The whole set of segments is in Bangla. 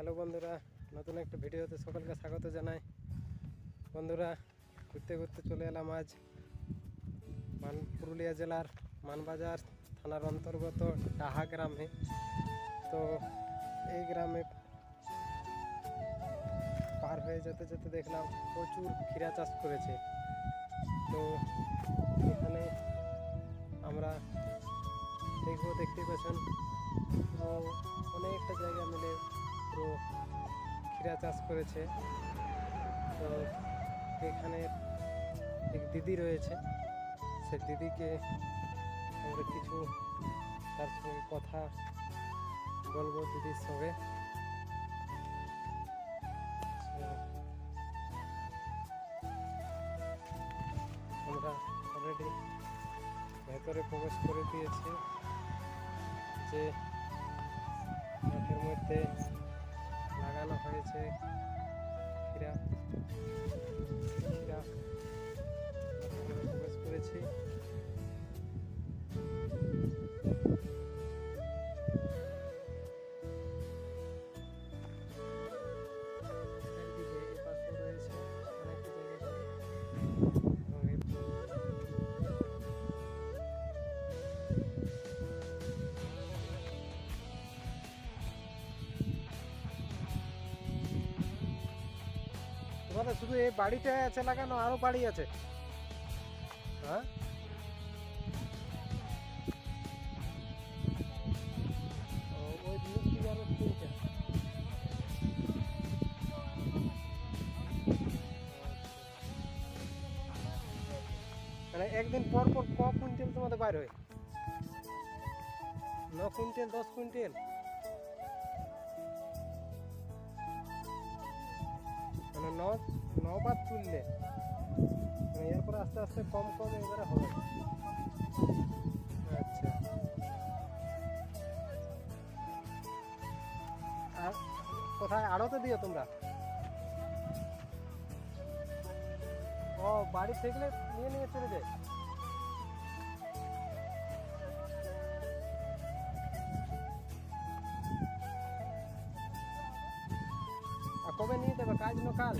হ্যালো বন্ধুরা, নতুন একটা ভিডিওতে সকলকে স্বাগত জানাই। বন্ধুরা, ঘুরতে ঘুরতে চলে এলাম আজ মান, পুরুলিয়া জেলার মানবাজার থানার অন্তর্গত ডাহা গ্রামে। তো এই গ্রামে পার হয়ে যেতে যেতে দেখলাম প্রচুর ক্ষীরা চাষ করেছে। তো এখানে আমরা দেখব, দেখতে পাচ্ছেন পুরো অনেকটা জায়গা মিলে পুরো ক্ষীরা চাষ করেছে। তো এখানে এক দিদি রয়েছে। সে দিদিকে আমরা কিছু তার সঙ্গে কথা বলব দিদির সঙ্গে। আমরা অলরেডি ভেতরে প্রবেশ করে দিয়েছি যে মাঠের মধ্যে লাগানো হয়েছে। খিরা খিরা করেছি। তোমাদের শুধু এই বাড়িতে আছে লাগানো আরও বাড়ি আছে? হ্যাঁ। মানে একদিন পর পর ক কুইন্টাল তোমাদের বাইর হয়? ন কুইন্টাল, দশ কুইন্টাল? মানে ন নবার তুললে। মানে এরপরে আস্তে আস্তে কম কম এবারে হবে। আচ্ছা। আর কোথায়? আড়তে দিও তোমরা। ও, বাড়ি থেকে নিয়ে নিয়ে চলে যায়। কবে নিয়ে দেবে কাজ না কাল?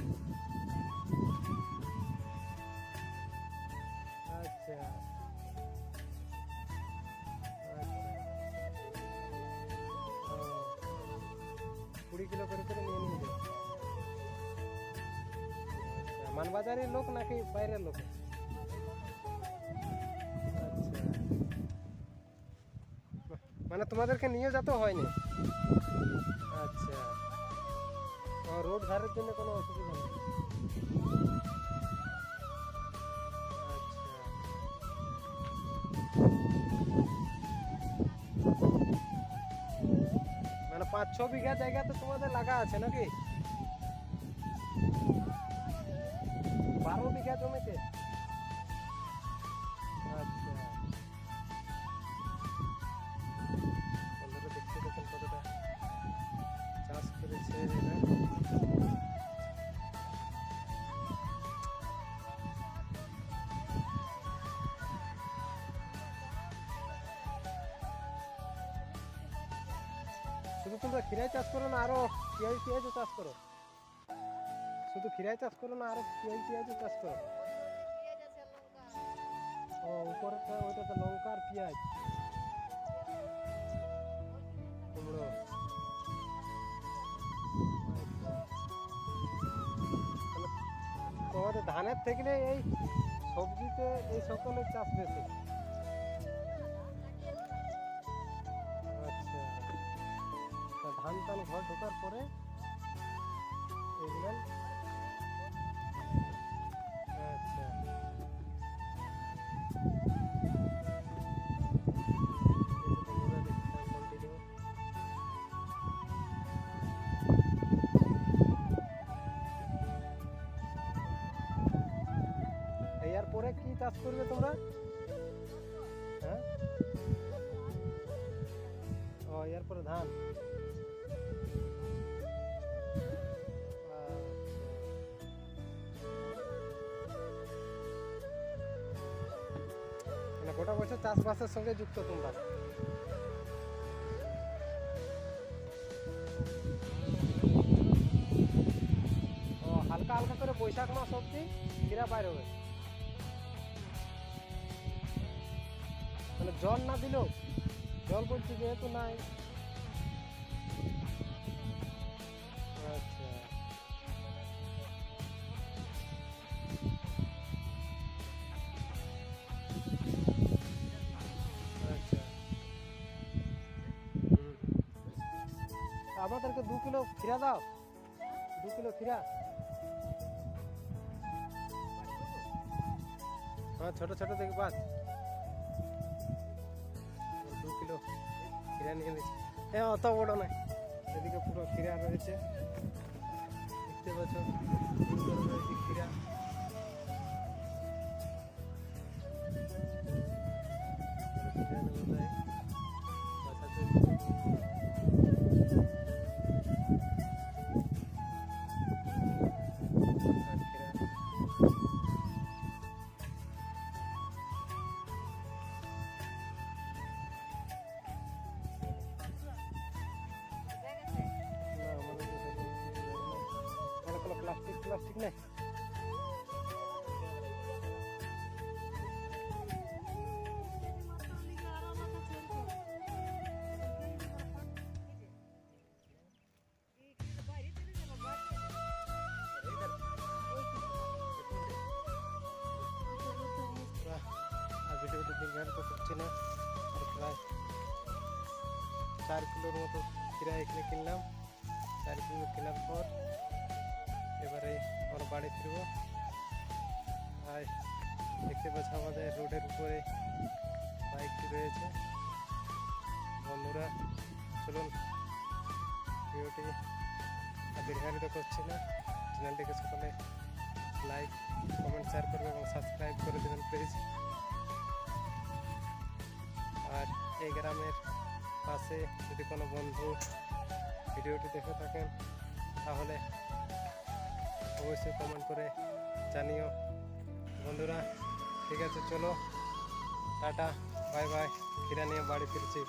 কিলো করে করে নিয়ে নিয়ে আচ্ছা, মানবাজারের লোক নাকি বাইরের লোক? আচ্ছা। মানে তোমাদেরকে নিয়ে যেতে হয়নি? আচ্ছা। রোড ধারের জন্য কোনো অসুবিধা নেই? পাঁচ ছ বিঘা জায়গা তো তোমাদের লাগা আছে নাকি? বারো বিঘা জমিতে? তোমরা খিরাই চাষ করো না, আরও পেঁয়াজ পেঁয়াজও চাষ করো। শুধু খিরাই চাষ করো না, আরও পেঁয়াজ পেঁয়াজও চাষ করো। ও, উপরেটা ওইটা তো লঙ্কা আর পেঁয়াজ। কুমড়ো। তোমাদের ধানের থেকে এই সবজিতে, এই সকলের চাষ বেশি। তা ঘর ঢোকার পরে এগুলো আচ্ছা। এর পরে কি চাষ করবে তোমরা? হ্যাঁ? ও, এরপরে ধান। বছর চাষবাসের সঙ্গে যুক্ত তোমরা। ও, হালকা হালকা করে বৈশাখ মাস অব্দি কিরা বাইর হবে। মানে জল না দিলেও জল বলছি যেহেতু নাই। আমাদেরকে দু কিলো খিরা দাও। দু কিলো খিরা হ্যাঁ ছোট ছোট দেখি বাস দু কিলো খিরা নিয়ে নিচ্ছি হ্যাঁ অত বড় নয়। এদিকে পুরো খিরা রয়েছে। দেখতে পাচ্ছ সুন্দর আর না আর প্রায় চার কিলোর মতো খিরা এখানে কিনলাম। চার কিলো কেনার পর বাড়ি ফিরব। আর দেখতে পাচ্ছ আমাদের রোডের উপরে বাইকটি রয়েছে। বন্ধুরা, চলুন, ভিডিওটি দীর্ঘায়িত করছি না। চ্যানেলটিকে সকলে লাইক কমেন্ট শেয়ার করবে এবং সাবস্ক্রাইব করে দেবেন প্লিজ আর এই গ্রামের পাশে যদি কোনো বন্ধু ভিডিওটি দেখে থাকেন, তাহলে অবশ্যই কমেন্ট করে জানিও। বন্ধুরা, ঠিক আছে, চলো। টাটা বাই বাই ফিরা নিয়ে বাড়ি ফিরছি।